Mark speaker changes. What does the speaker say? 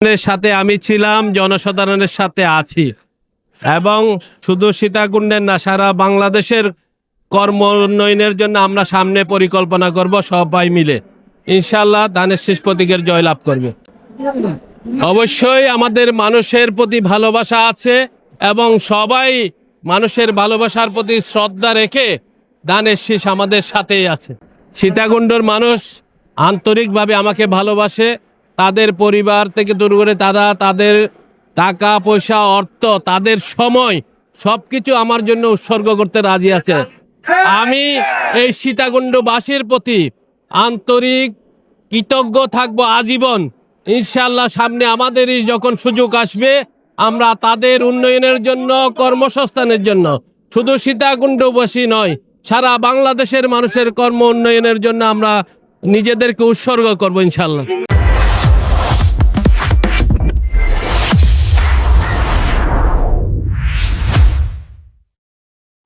Speaker 1: এর সাথে আমি ছিলাম, জনসাধারণের সাথে আছি। এবং শুধু সীতাকুণ্ডের না, সারা বাংলাদেশের কর্ম উন্নয়নের জন্য আমরা সামনে পরিকল্পনা করব সবাই মিলে। ইনশাল্লাহ দানের শেষ প্রতীকের জয়লাভ করবে। অবশ্যই আমাদের মানুষের প্রতি ভালোবাসা আছে এবং সবাই মানুষের ভালোবাসার প্রতি শ্রদ্ধা রেখে দানের শীষ আমাদের সাথেই আছে। সীতাকুণ্ডর মানুষ আন্তরিকভাবে আমাকে ভালোবাসে। তাদের পরিবার থেকে দূর করে তারা তাদের টাকা, পয়সা, অর্থ, তাদের সময়, সবকিছু আমার জন্য উৎসর্গ করতে রাজি আছে। আমি এই সীতাকুণ্ডবাসীর প্রতি আন্তরিক কৃতজ্ঞ থাকব আজীবন। ইনশাল্লাহ সামনে আমাদেরই যখন সুযোগ আসবে, আমরা তাদের উন্নয়নের জন্য, কর্মসংস্থানের জন্য, শুধু সীতাকুণ্ডবাসী নয়, সারা বাংলাদেশের মানুষের কর্ম উন্নয়নের জন্য আমরা নিজেদেরকে উৎসর্গ করব ইনশাল্লাহ